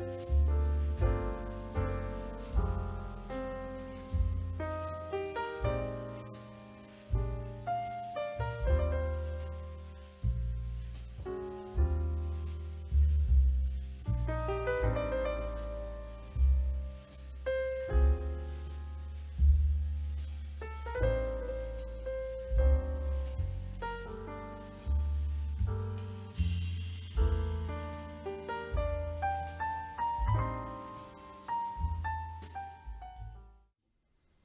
you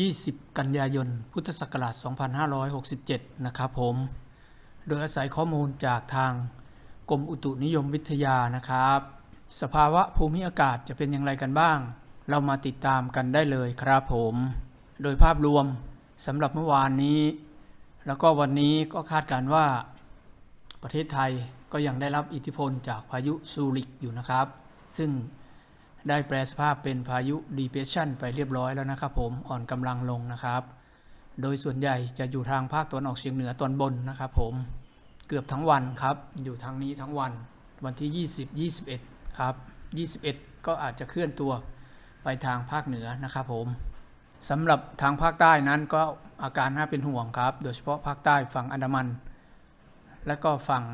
20 กันยายน พุทธศักราช 2567 นะครับผม โดยอาศัยข้อมูลจากทางกรมอุตุนิยมวิทยานะครับ สภาวะภูมิอากาศจะเป็นอย่างไรกันบ้าง เรามาติดตามกันได้เลยครับผม โดยภาพรวมสำหรับเมื่อวานนี้ แล้วก็วันนี้ก็คาดการว่า ประเทศไทยก็ยังได้รับอิทธิพลจากพายุซูริกอยู่นะครับ ซึ่ง ได้แปลสภาพเป็นพายุ depression ไปเรียบร้อยแล้วนะครับผมอ่อนกำลังลงนะครับ โดยส่วนใหญ่จะอยู่ทางภาคตะวันออกเฉียงเหนือตอนบนนะครับผมเกือบทั้งวันครับ อยู่ทางนี้ทั้งวัน วันที่ 20 21 ครับ 21 ก็อาจจะเคลื่อนตัวไปทางภาคเหนือนะครับผมสำหรับทางภาคใต้นั้นก็อาการน่าเป็นห่วงครับ โดยเฉพาะภาคใต้ฝั่งอันดามัน และก็ฝั่ง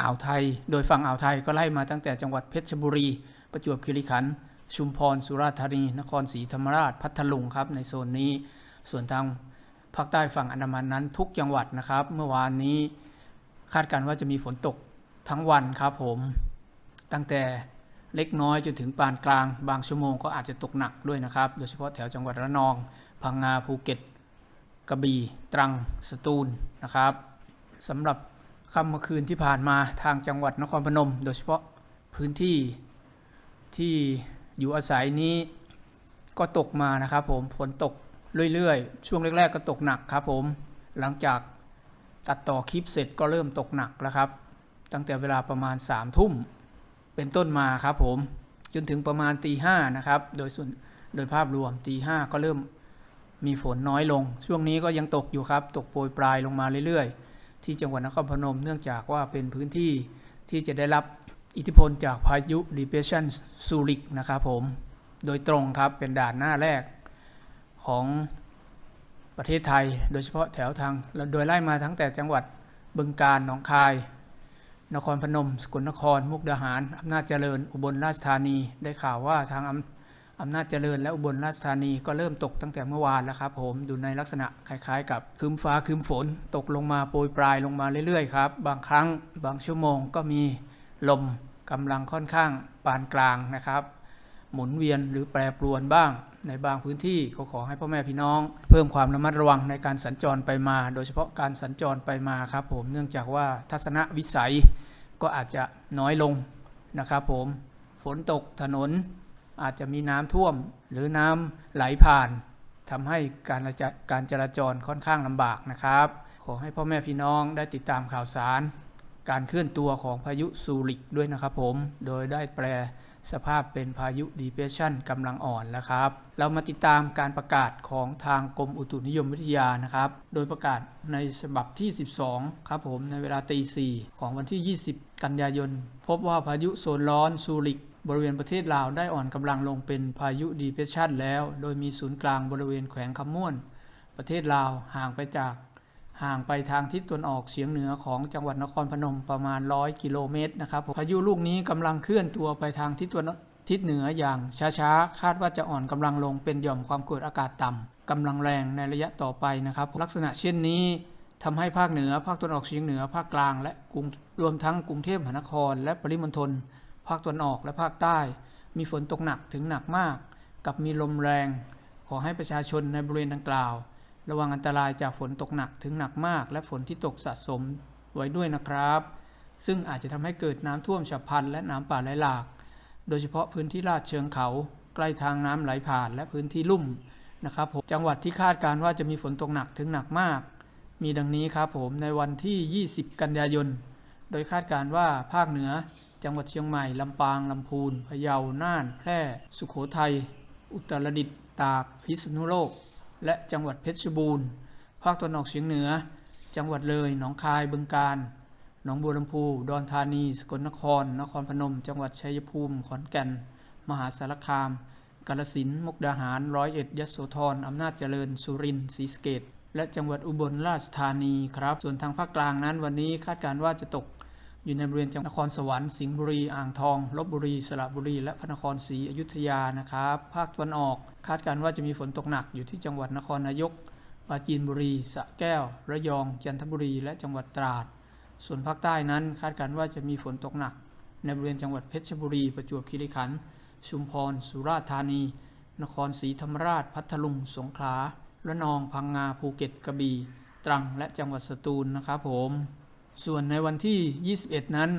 อ่าวไทย โดยฝั่งอ่าวไทยก็ไล่มาตั้งแต่จังหวัดเพชรบุรี ประจวบคีรีขันธ์ชุมพรสุราษฎร์ธานี นครศรีธรรมราช พัทลุงครับในโซนนี้ ส่วนทางภาคใต้ฝั่งอันดามันนั้นทุกจังหวัดนะครับ เมื่อวานนี้คาดการณ์ว่าจะมีฝนตกทั้งวันครับผม ตั้งแต่เล็กน้อยจนถึงปานกลาง บางชั่วโมงก็อาจจะตกหนักด้วยนะครับ โดยเฉพาะแถวจังหวัดระนอง พังงาภูเก็ตกระบี่ตรังสตูลนะครับสำหรับค่ำเมื่อคืนที่ผ่านมาทางจังหวัดนครพนม โดยเฉพาะพื้นที่ ที่อยู่อาศัยนี้ก็ตกมานะครับผมฝนตกเรื่อยๆ ช่วงแรก ๆ ก็ตกหนักครับผมหลังจากตัดต่อคลิปเสร็จก็เริ่มตกหนักแล้วครับ ตั้งแต่เวลาประมาณ3ามทุ่มเป็นต้นมาครับผมจนถึงประมาณตีห้านะครับโดยส่วนโดยภาพรวมตีห้าก็เริ่มมีฝนน้อยลง ช่วงนี้ก็ยังตกอยู่ครับ ตกโปรยปลายลงมาเรื่อยๆ ที่จังหวัดนครพนมเนื่องจากว่าเป็นพื้นที่ที่จะได้รับ อิทธิพลจากพายุ depression ซูริกนะครับผม โดยตรงครับเป็นด่านหน้าแรกของประเทศไทย โดยเฉพาะแถวทาง โดยไล่มาทั้งแต่จังหวัดบึงกาฬหนองคาย นครพนม สกลนคร มุกดาหาร อำนาจเจริญ อุบลราชธานี ได้ข่าวว่าทางอำอำนาจเจริญและอุบลราชธานีก็เริ่มตกตั้งแต่เมื่อวานแล้วครับผมดูในลักษณะคล้ายๆ กับคืมฟ้าคืมฝน ตกลงมาโปรยปลายลงมาเรื่อยๆครับบางครั้งบางชั่วโมงก็มี ลมกำลังค่อนข้างปานกลางนะครับ หมุนเวียนหรือแปรปรวนบ้าง ในบางพื้นที่ก็ขอให้พ่อแม่พี่น้อง เพิ่มความระมัดระวังในการสัญจรไปมา โดยเฉพาะการสัญจรไปมาครับผมเนื่องจากว่าทัศนวิสัยก็อาจจะน้อยลงนะครับผมฝนตกถนนอาจจะมีน้ำท่วมหรือน้ำไหลผ่านทำให้การการจราจรค่อนข้างลำบากนะครับ ขอให้พ่อแม่พี่น้องได้ติดตามข่าวสาร การเคลื่อนตัวของพายุซูริกด้วยนะครับผม โดยได้แปลสภาพเป็นพายุ depression กำลังอ่อนแล้วครับ เรามาติดตามการประกาศของทางกรมอุตุนิยมวิทยานะครับ โดยประกาศในฉบับที่ 12 ครับผมในเวลาตี4ของวันที่ 20 กันยายน พบว่าพายุโซนร้อนซูริก บริเวณประเทศลาวได้อ่อนกำลังลงเป็นพายุ depression แล้ว โดยมีศูนย์กลางบริเวณแขวงคำม่วน ประเทศลาวห่างไปจาก ห่างไปทางทิศตะวันออกเฉียงเหนือของจังหวัดนครพนมประมาณ 100 กิโลเมตรนะครับพายุลูกนี้กำลังเคลื่อนตัวไปทางทิศตะวันทิศเหนืออย่างช้าๆ คาดว่าจะอ่อนกำลังลงเป็นหย่อมความกดอากาศต่ำกำลังแรงในระยะต่อไปนะครับ ลักษณะเช่นนี้ทำให้ภาคเหนือ ภาคตะวันออกเฉียงเหนือ ภาคกลาง และกรุงรวมทั้งกรุงเทพมหานคร และปริมณฑลภาคตะวันออกและภาคใต้ มีฝนตกหนักถึงหนักมาก กับมีลมแรง ขอให้ประชาชนในบริเวณดังกล่าว ระวังอันตรายจากฝนตกหนักถึงหนักมาก และฝนที่ตกสะสมไว้ด้วยนะครับ ซึ่งอาจจะทำให้เกิดน้ำท่วมฉับพลันและน้ำป่าไหลหลาก โดยเฉพาะพื้นที่ลาดเชิงเขา ใกล้ทางน้ำไหลผ่านและพื้นที่ลุ่มนะครับผมจังหวัดที่คาดการว่าจะมีฝนตกหนักถึงหนักมาก มีดังนี้ครับผมในวันที่ 20 กันยายน โดยคาดการว่าภาคเหนือ จังหวัดเชียงใหม่ ลำปาง ลำพูน พะเยา น่าน แพร่ สุโขทัย อุตรดิตถ์ ตาก พิษณุโลก และจังหวัดเพชรบูรณ์ ภาคตะวันออกเฉียงเหนือ จังหวัดเลย หนองคาย บึงกาฬ หนองบัวลำพู ดอนธานี สกลนคร นครพนม จังหวัดชัยภูมิ ขอนแก่น มหาสารคาม กาฬสินธุ์มุกดาหาร ร้อยเอ็ด ยโสธร อำนาจเจริญ สุรินทร์ ศรีสะเกษและจังหวัดอุบลราชธานีครับ ส่วนทางภาคกลางนั้นวันนี้คาดการณ์ว่าจะตก อยู่ในบริเวณจังหวัดนครสวรรค์สิงห์บุรีอ่างทองลบบุรีสระบุรี และพระนครศรีอยุธยานะครับ ภาคตะวันออกคาดการณ์ว่าจะมีฝนตกหนักอยู่ที่จังหวัดนครนายกปราจีนบุรีสระแก้ว ระยอง จันทบุรี และจังหวัดตราด ส่วนภาคใต้นั้นคาดการณ์ว่าจะมีฝนตกหนัก ในบริเวณจังหวัดเพชรบุรี ประจวบคีรีขันธ์ชุมพร สุราษฎร์ธานี นครศรีธรรมราช พัทลุง สงขลาระนอง พังงา ภูเก็ต กระบี่ ตรัง และจังหวัดสตูลนะครับผม ส่วนในวันที่ 21 นั้น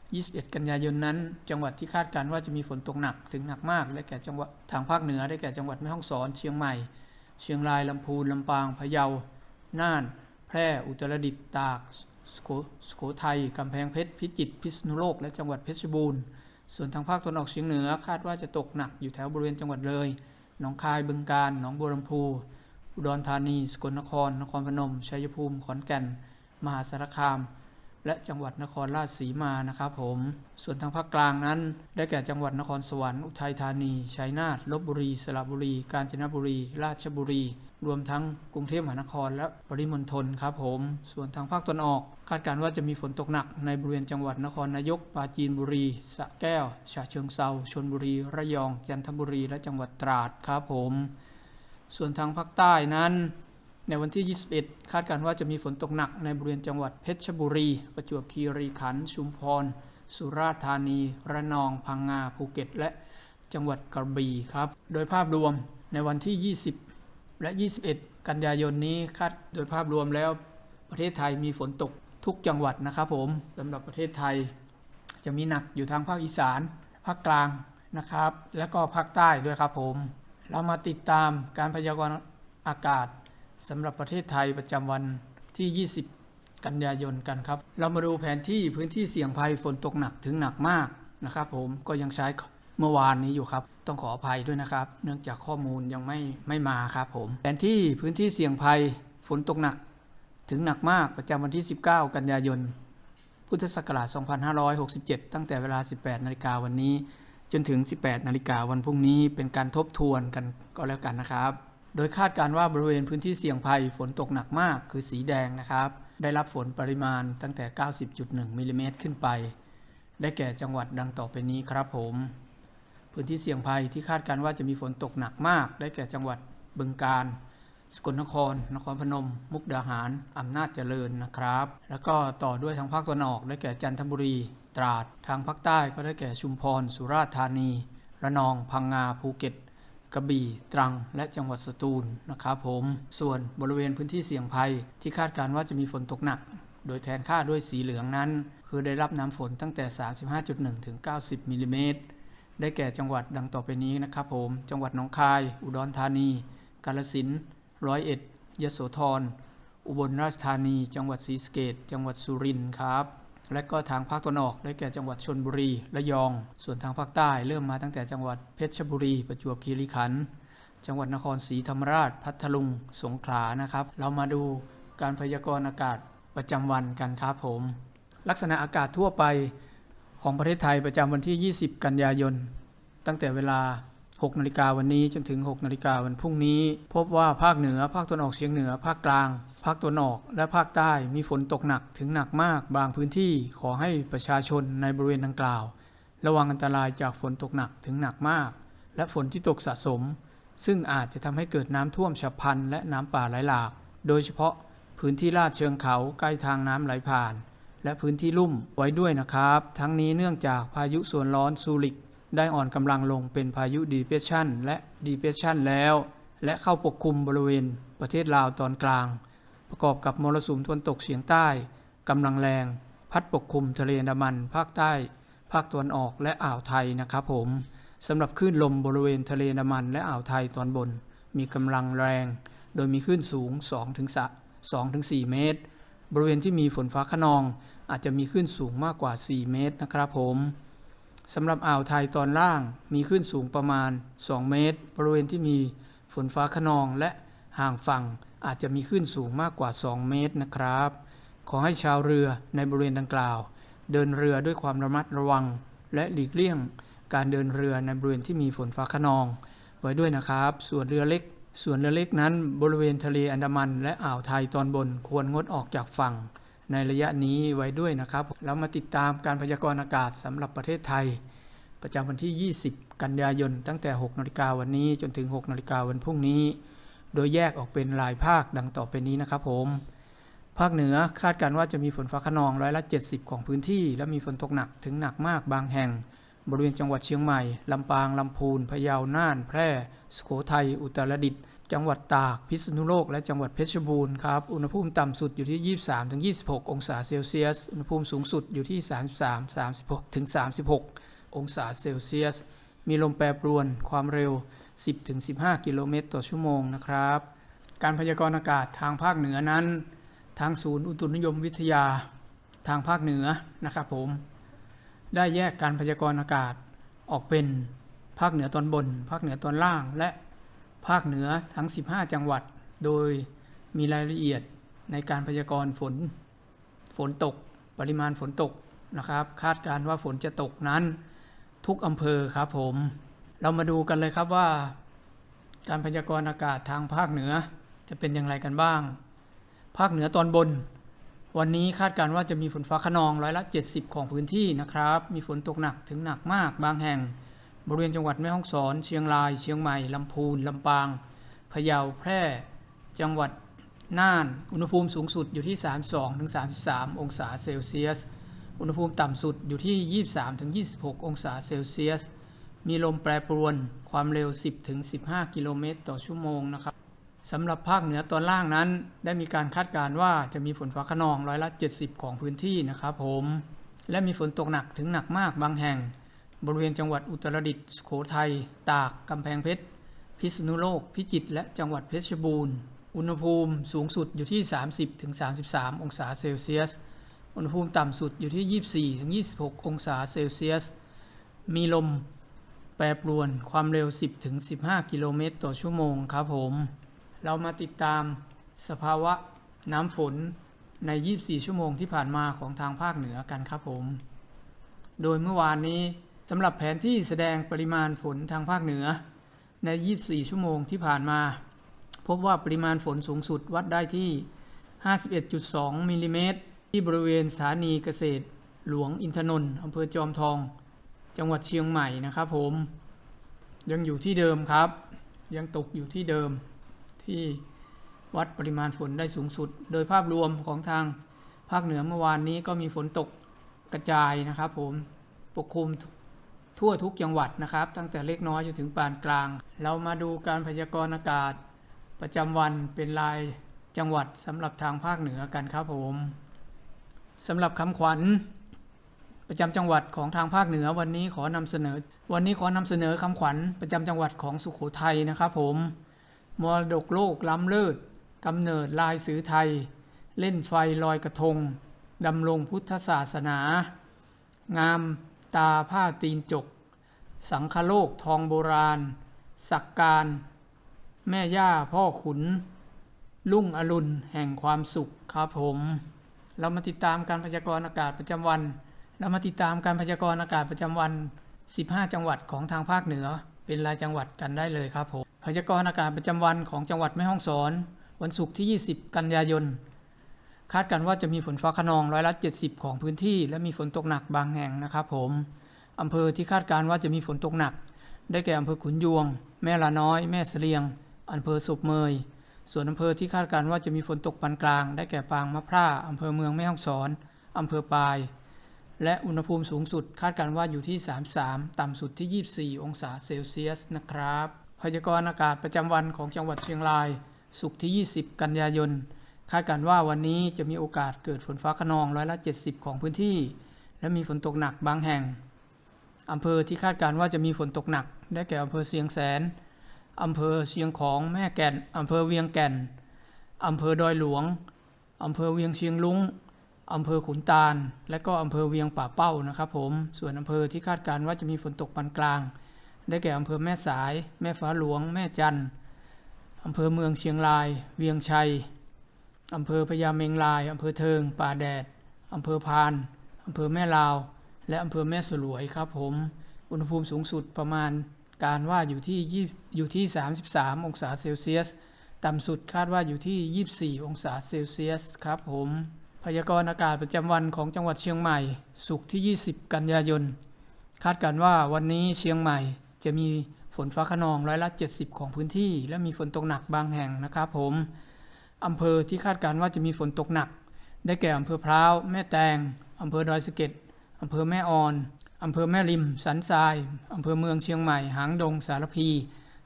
21 กันยายนนั้น จังหวัดที่คาดการณ์ว่าจะมีฝนตกหนักถึงหนักมากได้แก่จังหวัดทางภาคเหนือได้แก่จังหวัดแม่ฮ่องสอนเชียงใหม่ เชียงรายลำพูนลำปางพะเยา น่าน แพร่อุตรดิตถ์ตากสุโขสุโขทัยกำแพงเพชรพิจิตรพิษณุโลกและจังหวัดเพชรบูรณ์ส่วนทางภาคตะวันออกเฉียงเหนือคาดว่าจะตกหนักอยู่แถวบริเวณจังหวัดเลย หนองคาย บึงกาฬ หนองบัวลำพู อุดรธานี สกลนคร นครพนม ชัยภูมิ ขอนแก่น มหาสารคาม และจังหวัดนครราชสีมานะครับผม ส่วนทางภาคกลางนั้น ได้แก่จังหวัดนครสวรรค์อุทัยธานี ชัยนาท ลบบุรี สระบุรี กาญจนบุรี ราชบุรี รวมทั้งกรุงเทพมหานครและปริมณฑลครับผม ส่วนทางภาคตะวันออก คาดการณ์ว่าจะมีฝนตกหนักในบริเวณจังหวัดนครนายก ปราจีนบุรี สระแก้ว ฉะเชิงเซาชลบุรี ระยองจันทบุรี และจังหวัดตราดครับผม ส่วนทางภาคใต้นั้น ในวันที่ 21 คาดการณ์ว่าจะมีฝนตกหนักในบริเวณจังหวัดเพชรบุรี ประจวบคีรีขันธ์ ชุมพร สุราษฎร์ธานี ระนอง พังงา ภูเก็ต และจังหวัดกระบี่ครับ โดยภาพรวมในวันที่ 20 และ 21 กันยายนนี้คาดโดยภาพรวมแล้วประเทศไทยมีฝนตกทุกจังหวัดนะครับผมสำหรับประเทศไทย จะมีหนักอยู่ทางภาคอีสาน ภาคกลางนะครับ และก็ภาคใต้ด้วยครับผม เรามาติดตามการพยากรณ์อากาศ สำหรับประเทศไทยประจำวันที่ 20 กันยายนกันครับ เรามาดูแผนที่พื้นที่เสี่ยงภัยฝนตกหนักถึงหนักมากนะครับ ผมก็ยังใช้เมื่อวานนี้อยู่ครับ ต้องขออภัยด้วยนะครับ เนื่องจากข้อมูลยังไม่ไม่มาครับผม แผนที่พื้นที่เสี่ยงภัยฝนตกหนัก ถึงหนักมากประจำวันที่ 19 กันยายน พุทธศักราช 2567 ตั้งแต่เวลา 18 นาฬิกาวันนี้ จนถึง 18 นาฬิกาวันพรุ่งนี้เป็นการทบทวนกันก็แล้วกันนะครับ โดยคาดการว่าบริเวณพื้นที่เสี่ยงภัยฝนตกหนักมากคือสีแดงนะครับ ได้รับฝนปริมาณตั้งแต่ 90.1มิลลิเมตรขึ้นไป ได้แก่จังหวัดดังต่อไปนี้ครับผม พื้นที่เสี่ยงภัยที่คาดการว่าจะมีฝนตกหนักมาก ได้แก่จังหวัดบึงกาฬสกลนคร นครพนม มุกดาหาร อำนาจเจริญนะครับ แล้วก็ต่อด้วยทางภาคตะวันออก ได้แก่จันทบุรี ตราด ทางภาคใต้ก็ได้แก่ชุมพร สุราษฎร์ธานี ระนอง พังงา ภูเก็ต กระบี่ ตรัง และจังหวัดสตูลนะครับผม ส่วนบริเวณพื้นที่เสี่ยงภัย ที่คาดการว่าจะมีฝนตกหนัก โดยแทนค่าด้วยสีเหลืองนั้น คือได้รับน้ำฝนตั้งแต่ 35.1 ถึง 90 มิลลิเมตร ได้แก่จังหวัดดังต่อไปนี้นะครับผม จังหวัดหนองคาย อุดรธานี กาฬสินธุ์ร้อยเอ็ดยโสธร อุบลราชธานี จังหวัดศรีสะเกษจังหวัดสุรินทร์ครับ และก็ทางภาคตะวันออกได้แก่จังหวัดชนบุรีระยอง ส่วนทางภาคใต้เริ่มมาตั้งแต่จังหวัดเพชรบุรี ประจวบคีรีขันธ์จังหวัดนครศรีธรรมราช พัทลุง สงขลานะครับ เรามาดูการพยากรณ์อากาศประจำวันกันครับผม ลักษณะอากาศทั่วไปของประเทศไทยประจำวันที่ 20 กันยายน ตั้งแต่เวลา 6นาฬิกาวันนี้จนถึง 6นาฬิกาวันพรุ่งนี้ พบว่าภาคเหนือ ภาคตะวันออกเฉียงเหนือ ภาคกลาง ภาคตะวันออก และภาคใต้มีฝนตกหนักถึงหนักมากบางพื้นที่ขอให้ประชาชนในบริเวณดังกล่าว ระวังอันตรายจากฝนตกหนักถึงหนักมาก และฝนที่ตกสะสม ซึ่งอาจจะทำให้เกิดน้ำท่วมฉับพลันและน้ำป่าไหลหลาก โดยเฉพาะพื้นที่ลาดเชิงเขาใกล้ทางน้ำไหลผ่าน และพื้นที่ลุ่มไว้ด้วยนะครับ ทั้งนี้เนื่องจากพายุส่วนร้อนซูริก ได้อ่อนกำลังลงเป็นพายุดีเพรสชันและดีเพรสชันแล้ว และเข้าปกคลุมบริเวณประเทศลาวตอนกลาง ประกอบกับมรสุมตะวันตกเฉียงใต้กำลังแรง พัดปกคลุมทะเลอันดามัน ภาคใต้ ภาคตะวันออกและอ่าวไทยนะครับผมสำหรับคลื่นลมบริเวณทะเลน้ำมัน และอ่าวไทยตอนบน มีกำลังแรง โดยมีคลื่นสูง 2-4 เมตร บริเวณที่มีฝนฟ้าขนอง อาจจะมีคลื่นสูงมากกว่า 4 เมตรนะครับผม สำหรับอ่าวไทยตอนล่างมีคลื่นสูงประมาณ 2 เมตร บริเวณที่มีฝนฟ้าขนองและห่างฝั่งอาจจะมีคลื่นสูงมากกว่า 2 เมตรนะครับ ขอให้ชาวเรือในบริเวณดังกล่าว เดินเรือด้วยความระมัดระวัง และหลีกเลี่ยง การเดินเรือในบริเวณที่มีฝนฟ้าขนอง ไว้ด้วยนะครับ ส่วนเรือเล็ก ส่วนเรือเล็กนั้น บริเวณทะเลอันดามัน และอ่าวไทยตอนบนควรงดออกจากฝั่ง ในระยะนี้ไว้ด้วยนะครับ แล้วมาติดตามการพยากรณ์อากาศสำหรับประเทศไทย ประจำวันที่ 20 กันยายน ตั้งแต่ 6นาฬิกาวันนี้จนถึง 6นาฬิกาวันพรุ่งนี้ โดยแยกออกเป็นรายภาคดังต่อไปนี้นะครับผม ภาคเหนือคาดการณ์ว่าจะมีฝนฟ้าขนองร้อยละ 70 ของพื้นที่ และมีฝนตกหนักถึงหนักมากบางแห่ง บริเวณจังหวัดเชียงใหม่ ลำปาง ลำพูน พะเยา น่าน แพร่ สุโขทัย อุตรดิตถ์ จังหวัดตาก พิษณุโลก และจังหวัดเพชรบูรณ์ครับ อุณหภูมิต่ำสุดอยู่ที่ 23-26 องศาเซลเซียส อุณหภูมิสูงสุดอยู่ที่ 33-36 องศาเซลเซียส มีลมแปรปรวน ความเร็ว 10-15 กิโลเมตรต่อชั่วโมงนะครับ การพยากรณ์อากาศทางภาคเหนือนั้น ทางศูนย์อุตุนิยมวิทยาทางภาคเหนือนะครับผม ได้แยกการพยากรณ์อากาศออกเป็นภาคเหนือตอนบน ภาคเหนือตอนล่าง และ ภาคเหนือทั้ง 15 จังหวัด โดยมีรายละเอียดในการพยากรณ์ฝน ฝนตก ปริมาณฝนตกนะครับ คาดการว่าฝนจะตกนั้น ทุกอำเภอครับผม เรามาดูกันเลยครับว่า การพยากรณ์อากาศทางภาคเหนือจะเป็นอย่างไรกันบ้าง ภาคเหนือตอนบน วันนี้คาดการว่าจะมีฝนฟ้าขนองร้อยละ 70 ของพื้นที่นะครับ มีฝนตกหนักถึงหนักมากบางแห่ง บริเวณจังหวัดแม่ฮ่องสอน เชียงราย เชียงใหม่ ลำพูน ลำปาง พะเยา แพร่ จังหวัดน่าน อุณหภูมิสูงสุดอยู่ที่ 32-33 องศาเซลเซียส อุณหภูมิต่ำสุดอยู่ที่ 23-26 องศาเซลเซียส มีลมแปรปรวน ความเร็ว 10-15 กิโลเมตรต่อชั่วโมงนะครับสำหรับภาคเหนือตอนล่างนั้น ได้มีการคาดการณ์ว่าจะมีฝนฟ้าขนองร้อยละ 70 ของพื้นที่นะครับผม และมีฝนตกหนักถึงหนักมากบางแห่ง บริเวณจังหวัดอุตรดิตถ์สุโขทัย ตาก กำแพงเพชร พิษณุโลก พิจิตร และจังหวัดเพชรบูรณ์ อุณหภูมิสูงสุดอยู่ที่ 30-33 องศาเซลเซียส อุณหภูมิต่ำสุดอยู่ที่ 24-26 องศาเซลเซียส มีลมแปรปรวน ความเร็ว 10-15 กิโลเมตรต่อชั่วโมงครับผม เรามาติดตามสภาวะน้ำฝนใน 24 ชั่วโมงที่ผ่านมาของทางภาคเหนือกันครับผม โดยเมื่อวานนี้ สำหรับแผนที่แสดงปริมาณฝนทางภาคเหนือ ใน 24 ชั่วโมงที่ผ่านมา พบว่าปริมาณฝนสูงสุดวัดได้ที่ 51.2 มิลลิเมตร ที่บริเวณสถานีเกษตร หลวงอินทนนท์อำเภอจอมทอง จังหวัดเชียงใหม่นะครับผม ยังอยู่ที่เดิมครับ ยังตกอยู่ที่เดิมที่วัดปริมาณฝนได้สูงสุด โดยภาพรวมของทางภาคเหนือเมื่อวานนี้ก็มีฝนตกกระจายนะครับผม ปกคลุม ทั่วทุกจังหวัดนะครับ ตั้งแต่เล็กน้อยจนถึงปานกลาง เรามาดูการพยากรณ์อากาศ ประจำวันเป็นรายจังหวัดสำหรับทางภาคเหนือกันครับผมสำหรับคำขวัญ ประจำจังหวัดของทางภาคเหนือวันนี้ขอนำเสนอ วันนี้ขอนำเสนอคำขวัญประจำจังหวัดของสุโขทัยนะครับผมมรดกโลกล้ำเลิศกำเนิดลายสือไทย เล่นไฟลอยกระทงดำรงพุทธศาสนา งาม ตาผ้าตีนจก สังคโลกทองโบราณ สักการ แม่ย่าพ่อขุน ลุ่งอรุณแห่งความสุขครับผม เรามาติดตามการพยากรณ์อากาศประจำวัน เรามาติดตามการพยากรณ์อากาศประจำวัน 15 จังหวัดของทางภาคเหนือ เป็นรายจังหวัดกันได้เลยครับผมพยากรณ์อากาศประจำวันของจังหวัดแม่ฮ่องสอน วันศุกร์ที่ 20 กันยายน คาดกันว่าจะมีฝนฟ้าขนองร้อยละ 70 ของพื้นที่ และมีฝนตกหนักบางแห่งนะครับผมอำเภอที่คาดการณ์ว่าจะมีฝนตกหนัก ได้แก่อำเภอขุนยวง แม่ละน้อย แม่เสลียงอำเภอสุบเมย ส่วนอำเภอที่คาดการณ์ว่าจะมีฝนตกปานกลาง ได้แก่ปางมะพร้าอำเภอเมืองแม่ฮ่องสอนอำเภอปาย และอุณหภูมิสูงสุด คาดการณ์ว่าอยู่ที่ 33 ต่ำสุดที่ 24 องศาเซลเซียสนะครับ พยากรณ์อากาศประจำวันของจังหวัดเชียงราย ศุกร์ที่ 20 กันยายน คาดการว่าวันนี้จะมีโอกาสเกิดฝนฟ้าขนองร้อยละ 70 ของพื้นที่ และมีฝนตกหนักบางแห่งอำเภอที่คาดการว่าจะมีฝนตกหนัก ได้แก่อำเภอเชียงแสนอำเภอเชียงของแม่แก่นอำเภอเวียงแก่นอำเภอดอยหลวงอำเภอเวียงเชียงลุงอำเภอขุนตาล และก็อำเภอเวียงป่าเป้านะครับผม ส่วนอำเภอที่คาดการว่าจะมีฝนตกปานกลาง ได้แก่อำเภอแม่สาย แม่ฟ้าหลวง แม่จันอำเภอเมืองเชียงราย เวียงชัย อำเภอพญาเมงราย อำเภอเทิง ป่าแดด อำเภอพาน อำเภอแม่ลาว และอำเภอแม่สลวยครับผม อุณหภูมิสูงสุดประมาณการว่าอยู่ที่20อยู่ที่ 33 องศาเซลเซียส ต่ำสุดคาดว่าอยู่ที่ 24 องศาเซลเซียสครับผม พยากรณ์อากาศประจำวันของจังหวัดเชียงใหม่ศุกร์ที่ 20 กันยายน คาดการณ์ว่าวันนี้เชียงใหม่จะมีฝนฟ้าขนองร้อยละ 70 ของพื้นที่ และมีฝนตกหนักบางแห่งนะครับผม อำเภอที่คาดการณ์ว่าจะมีฝนตกหนัก ได้แก่อำเภอพร้าว แม่แตงอำเภอดอยสะเก็ดอำเภอแม่ออนอำเภอแม่ริม สันทรายอำเภอเมืองเชียงใหม่ หางดง สารพี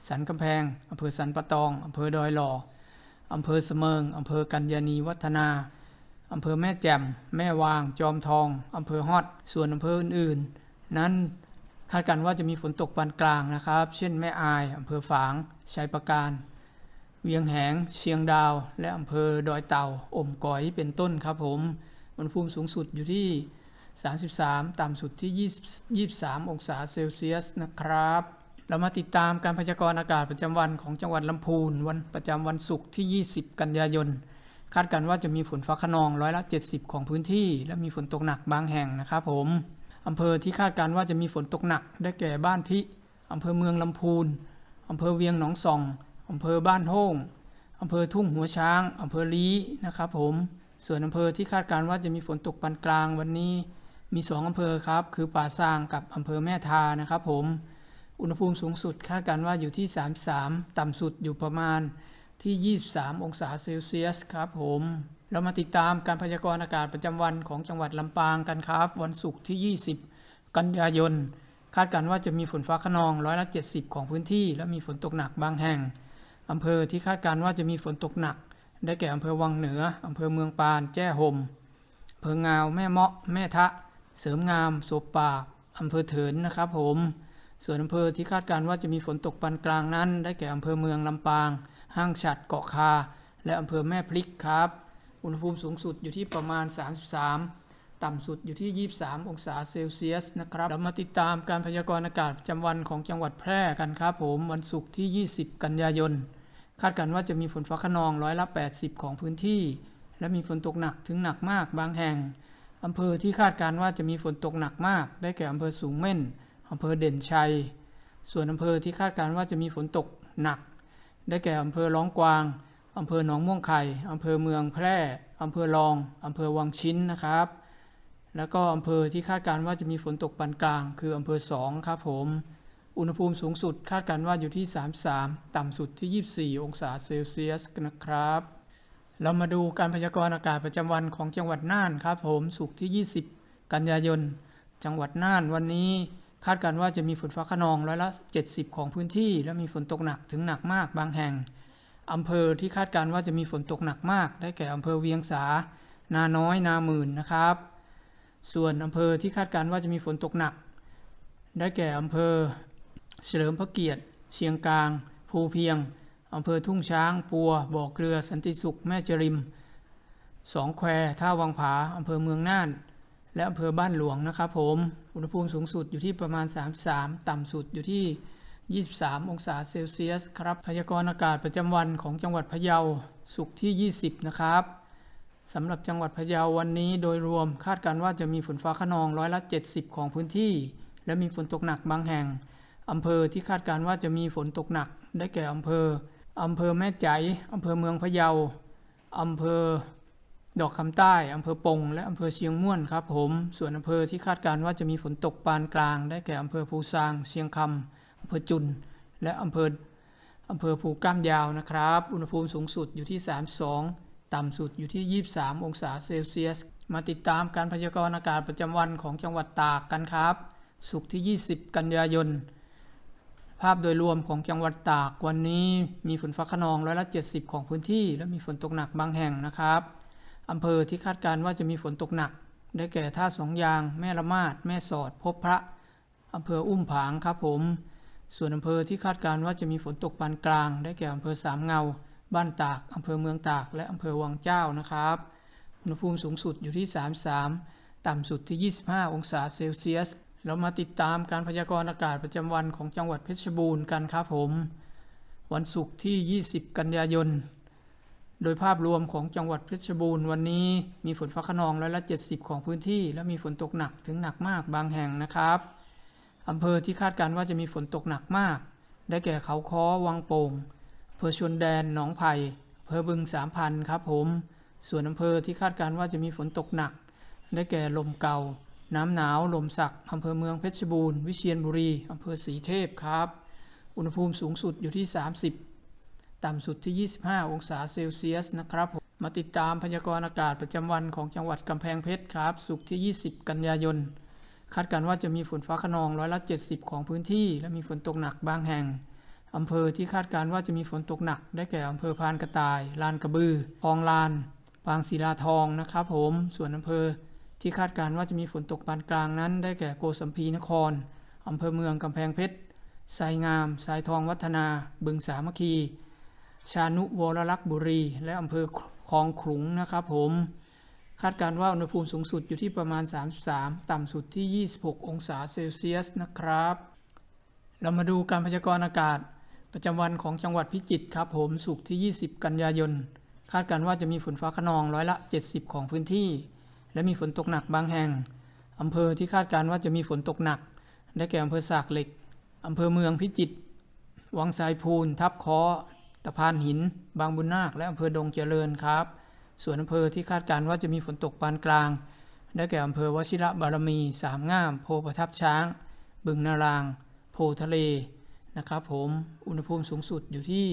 สันกำแพงอำเภอสันปะตองอำเภอดอยหล่ออำเภอเสมิงอำเภอกัญญานีวัฒนาอำเภอแม่แจ่ม แม่วาง จอมทองอำเภอฮอด ส่วนอำเภออื่นๆ นั้นคาดการณ์ว่าจะมีฝนตกปานกลางนะครับ เช่นแม่อายอำเภอฝางชัยประการ เวียงแหง เชียงดาว และอำเภอดอยเต่าอมก๋อยเป็นต้นครับผมอุณหภูมิสูงสุดอยู่ที่ 33 ต่ำสุดที่ 20 23 องศาเซลเซียสนะครับ เรามาติดตามการพยากรณ์อากาศประจำวันของจังหวัดลำพูน วันประจำวันศุกร์ที่ 20 กันยายน คาดการณ์ว่าจะมีฝนฟ้าขนองร้อยละ 70 ของพื้นที่ และมีฝนตกหนักบางแห่งนะครับผมอำเภอที่คาดการณ์ว่าจะมีฝนตกหนักได้แก่บ้านทิอำเภอเมืองลำพูนอำเภอเวียงหนองสอง อำเภอบ้านโฮ่งอำเภอทุ่งหัวช้างอำเภอลีนะครับผมส่วนอำเภอที่คาดการณ์ว่าจะมีฝนตกปานกลางวันนี้ มีสองอำเภอครับ คือป่าซางกับอำเภอแม่ทานะครับผม อุณหภูมิสูงสุดคาดการณ์ว่าอยู่ที่ 33 ต่ำสุดอยู่ประมาณที่ 23 องศาเซลเซียสครับผม เรามาติดตามการพยากรณ์อากาศประจำวันของจังหวัดลำปางกันครับ วันศุกร์ที่ 20 กันยายน คาดการณ์ว่าจะมีฝนฟ้าขนองร้อยละ70 ของพื้นที่ และมีฝนตกหนักบางแห่ง อำเภอที่คาดการณ์ว่าจะมีฝนตกหนัก ได้แก่อำเภอวังเหนืออำเภอเมืองปาน แจ้ห่มอำเภองาวแม่เมาะแม่ทะ เสริมงามโสปากอำเภอเถินนะครับผม ส่วนอำเภอที่คาดการณ์ว่าจะมีฝนตกปานกลางนั้น ได้แก่อำเภอเมืองลำปาง ห้างฉัดเกาะคา และอำเภอแม่พริกครับ อุณหภูมิสูงสุดอยู่ที่ประมาณ 33ต่ำสุดอยู่ที่ 23 องศาเซลเซียสนะครับ เรามาติดตามการพยากรณ์อากาศประจำวันของจังหวัดแพร่กันครับผม วันศุกร์ที่ 20 กันยายน คาดการณ์ว่าจะมีฝนฟ้าขนองร้อยละ 80 ของพื้นที่ และมีฝนตกหนักถึงหนักมากบางแห่งอำเภอที่คาดการณ์ว่าจะมีฝนตกหนักมาก ได้แก่อำเภอสูงเม่นอำเภอเด่นชัย ส่วนอำเภอที่คาดการณ์ว่าจะมีฝนตกหนัก ได้แก่อำเภอร้องกวางอำเภอหนองม่วงไข่อำเภอเมืองแพร่อำเภอรองอำเภอวังชิ้นนะครับ แล้วก็อำเภอที่คาดการณ์ว่าจะมีฝนตกปานกลาง คืออำเภอสองครับผม อุณหภูมิสูงสุดคาดการณ์ว่าอยู่ที่ 33 ต่ำสุดที่ 24 องศาเซลเซียสนะครับ เรามาดูการพยากรณ์อากาศประจำวันของจังหวัดน่านครับผมศุกร์ที่ 20 กันยายน จังหวัดน่านวันนี้คาดการณ์ว่าจะมีฝนฟ้าขนองร้อยละ 70 ของพื้นที่ และมีฝนตกหนักถึงหนักมากบางแห่งอำเภอที่คาดการณ์ว่าจะมีฝนตกหนักมาก ได้แก่อำเภอเวียงสา นาน้อย นาหมื่นนะครับ ส่วนอำเภอที่คาดการณ์ว่าจะมีฝนตกหนัก ได้แก่อำเภอ เฉลิมพระเกียรติ เชียงกลาง ภูเพียงอำเภอทุ่งช้าง ปัว บ่อเกลือ สันติสุข แม่จริม สองแคว ท่าวังผาอำเภอเมืองน่าน และอำเภอบ้านหลวงนะครับผม อุณหภูมิสูงสุดอยู่ที่ประมาณ 33 ต่ำสุดอยู่ที่ 23 องศาเซลเซียส ครับ พยากรณ์อากาศประจำวันของจังหวัดพะเยาศุกร์ที่ 20 นะครับสำหรับจังหวัดพะเยาวันนี้โดยรวมคาดการณ์ว่าจะมีฝนฟ้าขนองร้อยละ 70 ของพื้นที่ และมีฝนตกหนักบางแห่ง อำเภอที่คาดการณ์ว่าจะมีฝนตกหนัก ได้แก่อำเภออำเภอแม่ใจอำเภอเมืองพะเยาอำเภอดอกคำใต้อำเภอปง และอำเภอเชียงม่วนครับผม ส่วนอำเภอที่คาดการณ์ว่าจะมีฝนตกปานกลาง ได้แก่อำเภอภูซาง เชียงคำอำเภอจุน และอำเภออำเภอภูก้ามยาวนะครับ อุณหภูมิสูงสุดอยู่ที่ 32 ต่ำสุดอยู่ที่ 23 องศาเซลเซียส มาติดตามการพยากรณ์อากาศประจำวันของจังหวัดตากกันครับศุกร์ที่ 20 กันยายน ภาพโดยรวมของจังหวัดตากวันนี้มีฝนฟ้าขนองร้อยละ 70 ของพื้นที่ และมีฝนตกหนักบางแห่งนะครับอำเภอที่คาดการณ์ว่าจะมีฝนตกหนัก ได้แก่ท่าสองยาง แม่ละมาดแม่สอด พบพระอำเภออุ้มผางครับผม ส่วนอำเภอที่คาดการณ์ว่าจะมีฝนตกปานกลาง ได้แก่อำเภอสามเงา บ้านตากอำเภอเมืองตาก และอำเภอวังเจ้านะครับอุณหภูมิสูงสุดอยู่ที่ 33 ต่ำสุดที่ 25 องศาเซลเซียส เรามาติดตามการพยากรณ์อากาศประจำวันของจังหวัดเพชรบูรณ์กันครับผม วันศุกร์ที่ 20 กันยายน โดยภาพรวมของจังหวัดเพชรบูรณ์วันนี้มีฝนฟ้าขนองร้อยละ 70 ของพื้นที่ และมีฝนตกหนักถึงหนักมากบางแห่งนะครับอำเภอที่คาดการณ์ว่าจะมีฝนตกหนักมาก ได้แก่เขาค้อวังโป่งอำเภอชนแดนหนองไผ่อำเภอบึงสามพันครับผม ส่วนอำเภอที่คาดการณ์ว่าจะมีฝนตกหนัก ได้แก่ลมเก่า น้ำหนาวลมสักอำเภอเมืองเพชรบูรณ์ วิเชียรบุรีอำเภอสีเทพครับ อุณหภูมิสูงสุดอยู่ที่ 30 ต่ำสุดที่ 25 องศาเซลเซียสนะครับผมมาติดตามพยากรณ์อากาศประจำวันของจังหวัดกำแพงเพชรครับ สุกที่ 20 กันยายน คาดการณ์ว่าจะมีฝนฟ้าขนองร้อยละ70 ของพื้นที่ และมีฝนตกหนักบางแห่งอำเภอที่คาดการณ์ว่าจะมีฝนตกหนัก ได้แก่อำเภอพานกระต่าย ลานกระบือคลองลาน ปางศิลาทองนะครับผม ส่วนอำเภอ ที่คาดการณ์ว่าจะมีฝนตกปานกลางนั้น ได้แก่โกสัมพีนครอำเภอเมืองกำแพงเพชรไซงามไซทองวัฒนา บึงสามัคคี ชานุวรลักษ์บุรี และอำเภอคลองขลุงนะครับผม คาดการณ์ว่าอุณหภูมิสูงสุดอยู่ที่ประมาณ 33 ต่ำสุดที่ 26 องศาเซลเซียสนะครับ เรามาดูการพยากรณ์อากาศ ประจำวันของจังหวัดพิจิตรครับผม สุกที่ 20 กันยายน คาดการณ์ว่าจะมีฝนฟ้าขนองร้อยละ 70 ของพื้นที่ และมีฝนตกหนักบางแห่ง อำเภอที่คาดการณ์ว่าจะมีฝนตกหนัก ได้แก่อำเภอสากเหล็ก อำเภอเมืองพิจิตร วังทรายพูน ทับคอตะพานหิน บางบุญนาค และอำเภอดงเจริญครับ ส่วนอำเภอที่คาดการณ์ว่าจะมีฝนตกปานกลาง ได้แก่อำเภอวชิระบารมี สามง่าม โพประทับช้าง บึงนาราง โพทะเล นะครับผม อุณหภูมิสูงสุดอยู่ที่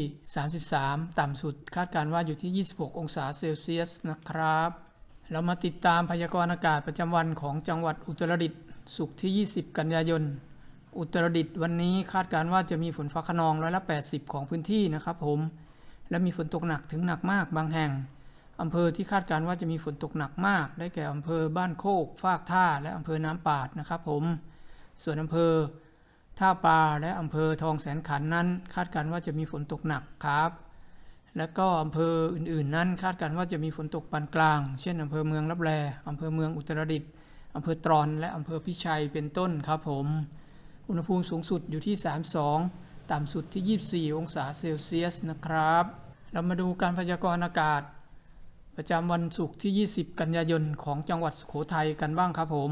33 ต่ำสุด คาดการณ์ว่าอยู่ที่ 26 องศาเซลเซียสนะครับ เรามาติดตามพยากรณ์อากาศประจำวันของจังหวัดอุตรดิตถ์สุกร์ที่ 20 กันยายน อุตรดิตถ์วันนี้คาดการณ์ว่าจะมีฝนฟ้าขนองร้อยละ 80 ของพื้นที่นะครับผม และมีฝนตกหนักถึงหนักมากบางแห่งอำเภอที่คาดการณ์ว่าจะมีฝนตกหนักมาก ได้แก่อำเภอบ้านโคก ฟากท่า และอำเภอน้ำปาดนะครับผม ส่วนอำเภอท่าปลาและอำเภอทองแสนขันนั้น คาดการณ์ว่าจะมีฝนตกหนักครับ และก็อำเภออื่นๆ นั้น คาดการณ์ว่าจะมีฝนตกปานกลาง เช่นอำเภอเมืองรับแลอำเภอเมืองอุตรดิตถ์อำเภอตรอน และอำเภอพิชัยเป็นต้นครับผม อุณหภูมิสูงสุดอยู่ที่ 32 ต่ำสุดที่ 24 องศาเซลเซียสนะครับ เรามาดูการพยากรณ์อากาศ ประจำวันศุกร์ที่ 20 กันยายนของจังหวัดสุโขทัยกันบ้างครับผม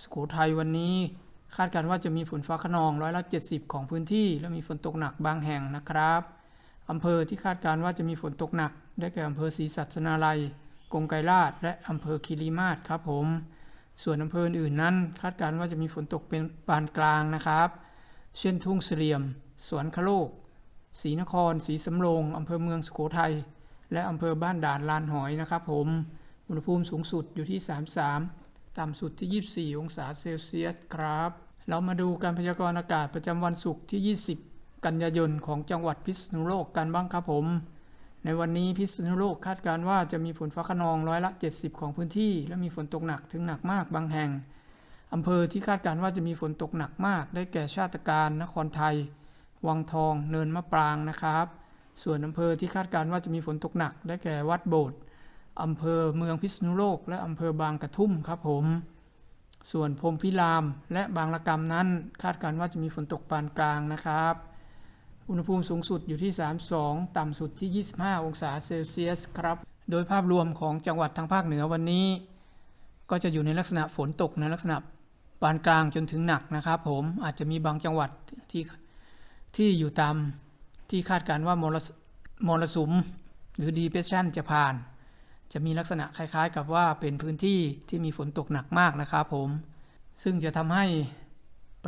สุโขทัยวันนี้คาดการณ์ว่าจะมีฝนฟ้าขนองร้อยละ70 ของพื้นที่ และมีฝนตกหนักบางแห่งนะครับ อำเภอที่คาดการณ์ว่าจะมีฝนตกหนัก ได้แก่อำเภอศรีสัชนาลัย กงไกรลาด และอำเภอคีรีมาศครับผม ส่วนอำเภออื่นนั้น คาดการณ์ว่าจะมีฝนตกเป็นปานกลางนะครับ เช่นทุ่งเสลี่ยม สวนคโลกศรีนครศรีสำโรงอำเภอเมืองสุโขทัย และอำเภอบ้านด่านลานหอยนะครับผม อุณหภูมิสูงสุดอยู่ที่ 33 ต่ำสุดที่ 24 องศาเซลเซียสครับ เรามาดูการพยากรณ์อากาศประจำวันศุกร์ที่ 20 กันยายนของจังหวัดพิษณุโลกกันบ้างครับผม ในวันนี้พิษณุโลกคาดการว่าจะมีฝนฟ้าขนองร้อยละ 70 ของพื้นที่ และมีฝนตกหนักถึงหนักมากบางแห่งอำเภอที่คาดการว่าจะมีฝนตกหนักมาก ได้แก่ชาติการนครไทย วังทอง เนินมะปรางนะครับ ส่วนอำเภอที่คาดการว่าจะมีฝนตกหนัก ได้แก่วัดโบสถ์อำเภอเมืองพิษณุโลก และอำเภอบางกระทุ่มครับผม ส่วนพรมพิรามและบางละกำนั้น คาดการว่าจะมีฝนตกปานกลางนะครับ อุณหภูมิสูงสุดอยู่ที่ 32 ต่ำสุดที่ 25 องศาเซลเซียสครับ โดยภาพรวมของจังหวัดทางภาคเหนือวันนี้ ก็จะอยู่ในลักษณะฝนตกในลักษณะปานกลางจนถึงหนักนะครับผมอาจจะมีบางจังหวัดที่ที่อยู่ตามที่คาดการว่ามรสมรสุม หรือดีเพรสชันจะผ่าน จะมีลักษณะคล้ายๆ กับว่าเป็นพื้นที่ที่มีฝนตกหนักมากนะครับผม ซึ่งจะทำให้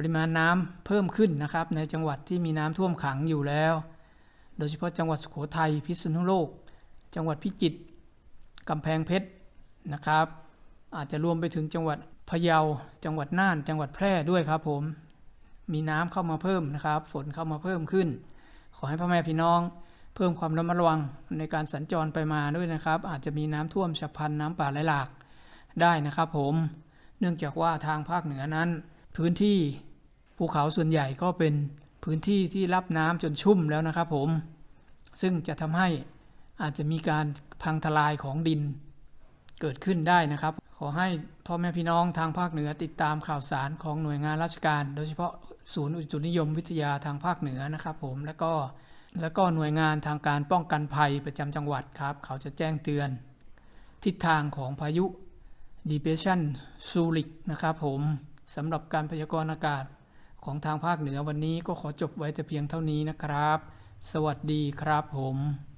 ริมาณน้ำเพิ่มขึ้นนะครับ ในจังหวัดที่มีน้ำท่วมขังอยู่แล้ว โดยเฉพาะจังหวัดสุโขทัยพิษณุโลก จังหวัดพิจิตรกำแพงเพชรนะครับ อาจจะรวมไปถึงจังหวัดพะเยาจังหวัดน่าน จังหวัดแพร่ด้วยครับผมมีน้ำเข้ามาเพิ่มนะครับ ฝนเข้ามาเพิ่มขึ้น ขอให้พ่อแม่พี่น้อง เพิ่มความระมัดระวังในการสัญจรไปมาด้วยนะครับ อาจจะมีน้ำท่วมฉับพลันน้ำป่าไหลหลากได้นะครับ ผม เนื่องจากว่าทางภาคเหนือนั้น พื้นที่ ภูเขาส่วนใหญ่ก็เป็นพื้นที่ที่รับน้ำจนชุ่มแล้วนะครับผม ซึ่งจะทำให้อาจจะมีการพังทลายของดินเกิดขึ้นได้นะครับ ขอให้พ่อแม่พี่น้องทางภาคเหนือติดตามข่าวสารของหน่วยงานราชการ โดยเฉพาะศูนย์อุตุนิยมวิทยาทางภาคเหนือนะครับ ผมแล้วก็แล้วก็หน่วยงานทางการป้องกันภัยประจำจังหวัดครับ เขาจะแจ้งเตือน ทิศทางของพายุ Depression s u l i k นะครับผมสำหรับการพยากรณ์อากาศ ของทางภาคเหนือวันนี้ก็ขอจบไว้แต่เพียงเท่านี้นะครับ สวัสดีครับผม